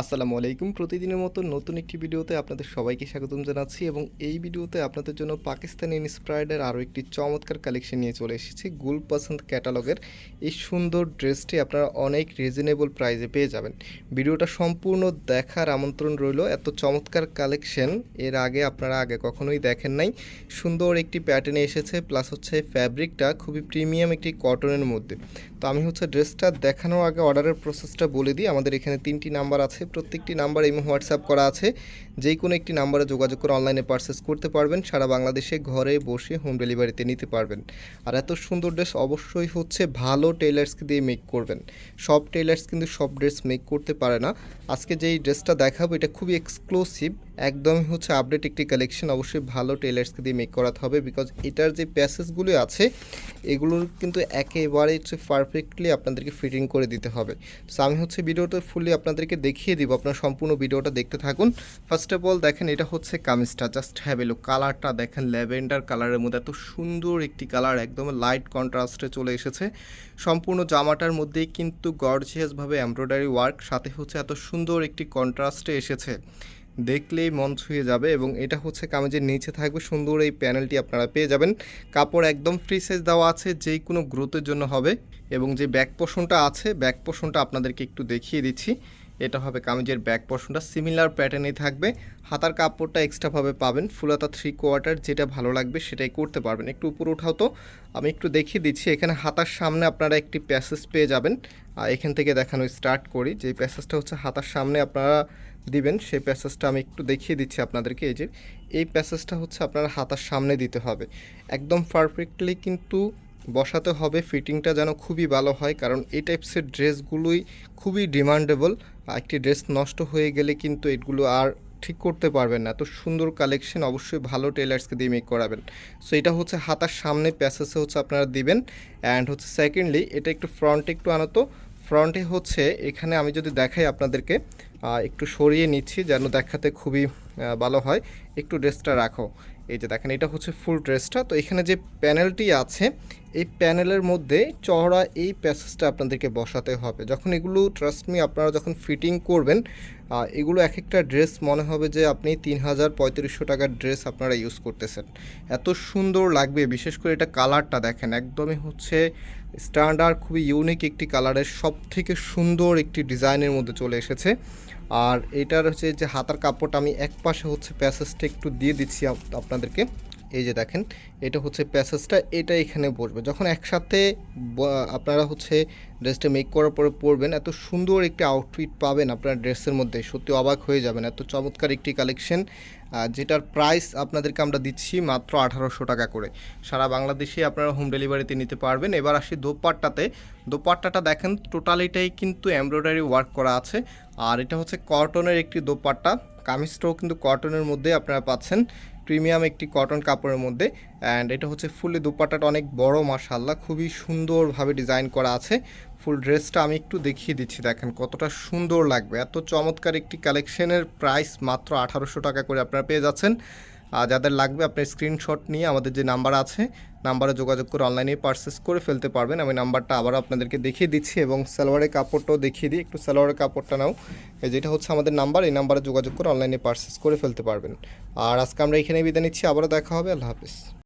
আসসালামু আলাইকুম। প্রতিদিনের মতো নতুন একটি ভিডিওতে আপনাদের সবাইকে স্বাগতম জানাচ্ছি এবং এই ভিডিওতে আপনাদের জন্য পাকিস্তানি ইন্সপায়ার্ডের আরও একটি চমৎকার কালেকশন নিয়ে চলে এসেছি গুল পছন্দ ক্যাটালগের। এই সুন্দর ড্রেসটি আপনারা অনেক রিজনেবল প্রাইসে পেয়ে যাবেন। ভিডিওটা সম্পূর্ণ দেখার আমন্ত্রণ রইল। এত চমৎকার কালেকশন, এর আগে আপনারা আগে কখনোই দেখেন নাই। সুন্দর একটি প্যাটার্নে এসেছে প্লাস হচ্ছে ফ্যাব্রিকটা খুবই প্রিমিয়াম একটি কটনের মধ্যে। তো আমি হচ্ছে ড্রেসটা দেখানোর আগে অর্ডারের প্রসেসটা বলে দিই। আমাদের এখানে তিনটি নাম্বার আছে প্রত্যেকটি নাম্বার এই হোয়াটসঅ্যাপ করা আছে। যে কোনো একটি নাম্বারে যোগাযোগ করে অনলাইনে পারচেস করতে পারবেন। সারা বাংলাদেশে ঘরে বসে হোম ডেলিভারিতে নিতে পারবেন। আর এত সুন্দর ড্রেস অবশ্যই হচ্ছে ভালো টেলার্সকে দিয়ে মেক করবেন। সব টেলার্স কিন্তু সব ড্রেস মেক করতে পারে না। আজকে যেই ড্রেসটা দেখাবো, এটা খুবই এক্সক্লুসিভ একদমই হচ্ছে আপডেট একটি কালেকশন অবশ্যই ভালো টেলার্সকে দিয়ে মেক করাতে হবে বিকজ এটার যে প্যাসেজগুলো আছে এগুলোর কিন্তু একেবারে হচ্ছে পারফেক্টলি আপনাদেরকে ফিটিং করে দিতে হবে। সো আমি হচ্ছে ভিডিওটা ফুললি আপনাদেরকে দেখিয়ে দিব, আপনারা সম্পূর্ণ ভিডিওটা দেখতে থাকুন। ফার্স্ট অফ অল দেখেন এটা হচ্ছে কামিজটা জাস্ট হ্যাভ এলো কালারটা দেখেন ল্যাভেন্ডার কালারের মধ্যে এত সুন্দর একটি কালার একদম লাইট কন্ট্রাস্টে চলে এসেছে। সম্পূর্ণ জামাটার মধ্যেই কিন্তু গর্জিয়াসভাবে এমব্রয়ডারি ওয়ার্ক সাথে হচ্ছে এত সুন্দর একটি কন্ট্রাস্টে এসেছে। দেখলেই মন ছুঁয়ে যাবে এবং এটা হচ্ছে কামিজের নিচে থাকবে সুন্দর এই প্যানেলটি আপনারা পেয়ে যাবেন। কাপড় একদম ফ্রি সাইজ দেওয়া আছে যে কোনো গ্রোথের জন্য হবে এবং যে ব্যাক পোষণটা আছে ব্যাক পোষণটা আপনাদেরকে একটু দেখিয়ে দিচ্ছি। এটা হবে কামিজের ব্যাক পোর্শনটা। সিমিলার প্যাটার্নেই থাকবে। হাতার কাপড়টা এক্সট্রাভাবে পাবেন। ফুলাতা থ্রি কোয়ার্টার যেটা ভালো লাগবে সেটাই করতে পারবেন। একটু উপরে উঠাও তো। আমি একটু দেখিয়ে দিচ্ছি। এখানে হাতার সামনে আপনারা একটি প্যাসেজ পেয়ে যাবেন। আর এখান থেকে দেখানো স্টার্ট করি। যে প্যাসেজটা হচ্ছে হাতার সামনে আপনারা দিবেন, সেই প্যাসেজটা আমি একটু দেখিয়ে দিচ্ছি আপনাদেরকে। এই যে, এই প্যাসেজটা হচ্ছে আপনারা হাতার সামনে দিতে হবে। একদম পারফেক্টলি কিন্তু বসাতে হবে। ফিটিংটা যেন খুবই ভালো হয়, কারণ এই টাইপসের ড্রেসগুলোই খুবই ডিমান্ডেবল একটি ড্রেস নষ্ট হয়ে গেলে কিন্তু এগুলো আর ঠিক করতে পারবেন না। এত সুন্দর কালেকশন অবশ্যই ভালো টেলার্সকে দিয়ে মেক করাবেন। সো এটা হচ্ছে হাতার সামনে প্যাসেসে হচ্ছে আপনারা দিবেন। অ্যান্ড হচ্ছে সেকেন্ডলি এটা একটু ফ্রন্টে একটু আনো তো ফ্রন্টে হচ্ছে এখানে আমি যদি দেখাই আপনাদেরকে একটু সরিয়ে নিচ্ছি যেন দেখাতে খুবই ভালো হয়। একটু ড্রেসটা রাখো। এই যে দেখেন, এটা হচ্ছে ফুল ড্রেসটা। তো এখানে যে প্যানেলটি আছে, এই প্যানেলের মধ্যে চওড়া এই প্যাসেজটা আপনাদেরকে বসাতে হবে। যখন এগুলো ট্রাস্টমি আপনারা যখন ফিটিং করবেন এগুলো এক একটা ড্রেস মনে হবে যে আপনি তিন হাজার পঁয়ত্রিশশো টাকার ড্রেস আপনারা ইউজ করতেছেন। এত সুন্দর লাগবে, বিশেষ করে এটা কালারটা দেখেন, একদমই হচ্ছে স্ট্যান্ডার্ড খুবই ইউনিক একটি কালারের সব থেকে সুন্দর একটি ডিজাইনের মধ্যে চলে এসেছে। আর এটার হচ্ছে যে হাতার কাপড়টা আমি এক পাশে হচ্ছে প্যাসেজটা একটু দিয়ে দিচ্ছি আপনাদেরকে। এই যে দেখেন, এটা হচ্ছে প্যাসেজটা, এটা এখানে বসবে। যখন একসাথে আপনারা হচ্ছে ড্রেসটা মেক করার পরে পরবেন, এত সুন্দর একটি আউটফিট পাবেন আপনার ড্রেসের মধ্যে। সত্যি অবাক হয়ে যাবেন, এত চমৎকার একটি কালেকশন যেটার প্রাইস আপনাদেরকে আমরা দিচ্ছি মাত্র আঠারোশো টাকা করে। সারা বাংলাদেশে আপনারা হোম ডেলিভারিতে নিতে পারবেন। এবার আসি দোপাট্টাতে। দোপাট্টাটা দেখেন টোটালিটাই কিন্তু এমব্রয়ডারি ওয়ার্ক করা আছে। আর এটা হচ্ছে কটনের একটি দোপাট্টা। কামিজটাও কিন্তু কটনের মধ্যে আপনারা পাচ্ছেন। প্রিমিয়াম একটি কটন কাপড়ের মধ্যে। অ্যান্ড এটা হচ্ছে ফুলি দুপাট্টাটা অনেক বড় মাশাল্লাহ খুবই সুন্দরভাবে ডিজাইন করা আছে। ফুল ড্রেসটা আমি একটু দেখিয়ে দিচ্ছি, দেখেন কতটা সুন্দর লাগবে। এত চমৎকার একটি কালেকশনের প্রাইস মাত্র আঠারোশো টাকা করে আপনারা পেয়ে যাচ্ছেন। যাদের লাগবে, আপনি স্ক্রিনশট নিয়ে আমাদের যে নাম্বার আছে নাম্বারে যোগাযোগ করে অনলাইনে পারচেস করে ফেলতে পারবেন। আমি নাম্বারটা আবার আপনাদেরকে দেখিয়ে দিচ্ছি এবং সালোয়ারের কাপড়টাও দেখিয়ে দিই। একটু সালোয়ারের কাপড়টা নাও। যেটা হচ্ছে আমাদের নাম্বার এই নাম্বারে যোগাযোগ করে অনলাইনে পারচেস করে ফেলতে পারবেন। আর আজকে আমরা এখানে বিদায় নিচ্ছি। আবারও দেখা হবে। আল্লাহ হাফিজ।